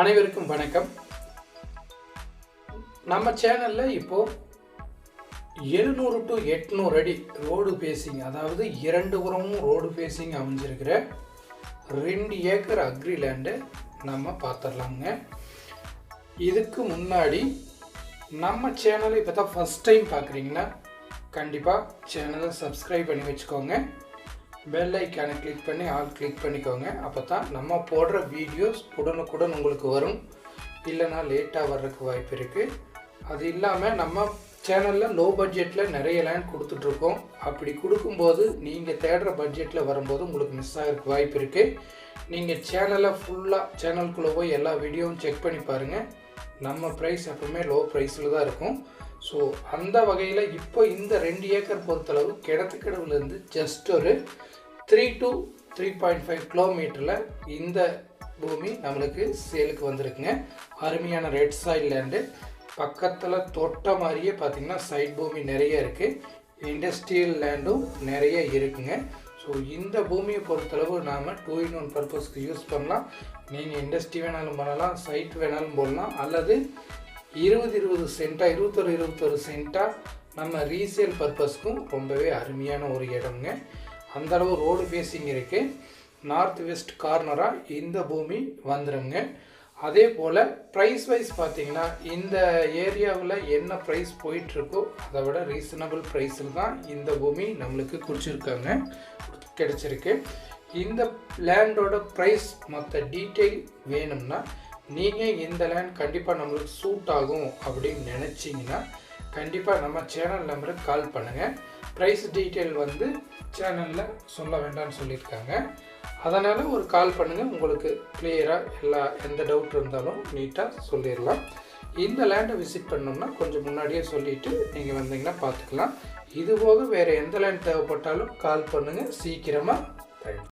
அனைவருக்கும் வணக்கம். நம்ம சேனலில் இப்போ எழுநூறு டு எட்நூறு அடி ரோடு பேசிங் அதாவது இரண்டு புறமும் ரோடு பேசிங் அமைஞ்சிருக்கிற ரெண்டு ஏக்கர் அக்ரி லேண்டு நம்ம பார்த்துடலாங்க இதுக்கு முன்னாடி நம்ம சேனலை இப்போ தான் ஃபஸ்ட் டைம் பார்க்குறீங்கன்னா கண்டிப்பாக சேனலை சப்ஸ்கிரைப் பண்ணி வச்சுக்கோங்க. பெல் ஐக்கானை கிளிக் பண்ணி ஆல் கிளிக் பண்ணிக்கோங்க. அப்போ தான் நம்ம போடுற வீடியோஸ் உடனுக்குடன் உங்களுக்கு வரும். இல்லைனா லேட்டாக வர்றதுக்கு வாய்ப்பு இருக்குது அது இல்லாமல் நம்ம சேனலில் லோ பட்ஜெட்டில் நிறைய லேண்ட் கொடுத்துட்ருக்கோம். அப்படி கொடுக்கும்போது நீங்கள் தேடுற பட்ஜெட்டில் வரும்போது உங்களுக்கு மிஸ் ஆகிறதுக்கு வாய்ப்பு இருக்குது நீங்கள் சேனலை ஃபுல்லாக சேனலுக்குள்ளே போய் எல்லா வீடியோவும் செக் பண்ணி பாருங்கள் நம்ம ப்ரைஸ் எப்பவுமே லோ ப்ரைஸில் தான் இருக்கும். ஸோ அந்த வகையில் இப்போ இந்த ரெண்டு ஏக்கர் பொறுத்தளவு கிணத்துக்கடவுலேருந்து ஜஸ்ட் ஒரு three to three point five கிலோமீட்டரில் இந்த பூமி நம்மளுக்கு சேலுக்கு வந்திருக்குங்க. அருமையான ரெட் சாயில் லேண்டு பக்கத்தில் தொட்ட மாதிரியே பார்த்திங்கன்னா சைட் பூமி நிறைய இருக்குது இண்டஸ்ட்ரியல் லேண்டும் நிறைய இருக்குங்க. ஸோ இந்த பூமியை பொறுத்தளவு நாம் டூ இன் ஒன் பர்பஸ்க்கு யூஸ் பண்ணலாம். நீங்கள் இண்டஸ்ட்ரி வேணாலும் பண்ணலாம் சைட் வேணாலும் போடலாம். அல்லது இருபது இருபது சென்ட்டாக இருபத்தொரு இருபத்தொரு சென்ட்டாக நம்ம ரீசேல் பர்பஸ்க்கும் ரொம்பவே அருமையான ஒரு இடம்ங்க. அந்தளவு ரோடு ஃபேஸிங் இருக்குது நார்த் வெஸ்ட் கார்னராக இந்த பூமி வந்துருங்க. அதே போல் ப்ரைஸ் வைஸ் பார்த்தீங்கன்னா இந்த ஏரியாவில் என்ன ப்ரைஸ் போயிட்டுருக்கோ அதை விட ரீசனபிள் ப்ரைஸில் தான் இந்த பூமி நம்மளுக்கு குறிச்சிருக்காங்க கிடச்சிருக்கு. இந்த லேண்டோட ப்ரைஸ் மற்ற டீட்டெயில் வேணும்னா நீங்கள் இந்த லேண்ட் கண்டிப்பாக நம்மளுக்கு சூட் ஆகும் அப்படின்னு நினச்சிங்கன்னா கண்டிப்பாக நம்ம சேனல் நம்பருக்கு கால் பண்ணுங்கள் ப்ரைஸ் டீட்டெயில் வந்து சேனலில் சொல்ல வேண்டாம்னு சொல்லியிருக்காங்க. அதனால் ஒரு கால் பண்ணுங்கள் உங்களுக்கு கிளியராக எல்லா எந்த டவுட் இருந்தாலும் நீட்டாக சொல்லிடலாம். இந்த லேண்டை விசிட் பண்ணோம்னா கொஞ்சம் முன்னாடியே சொல்லிவிட்டு நீங்கள் வந்தீங்கன்னா பார்த்துக்கலாம் இது போக வேறு எந்த லேண்ட் தேவைப்பட்டாலும் கால் பண்ணுங்கள் சீக்கிரமாக தேங்க்யூ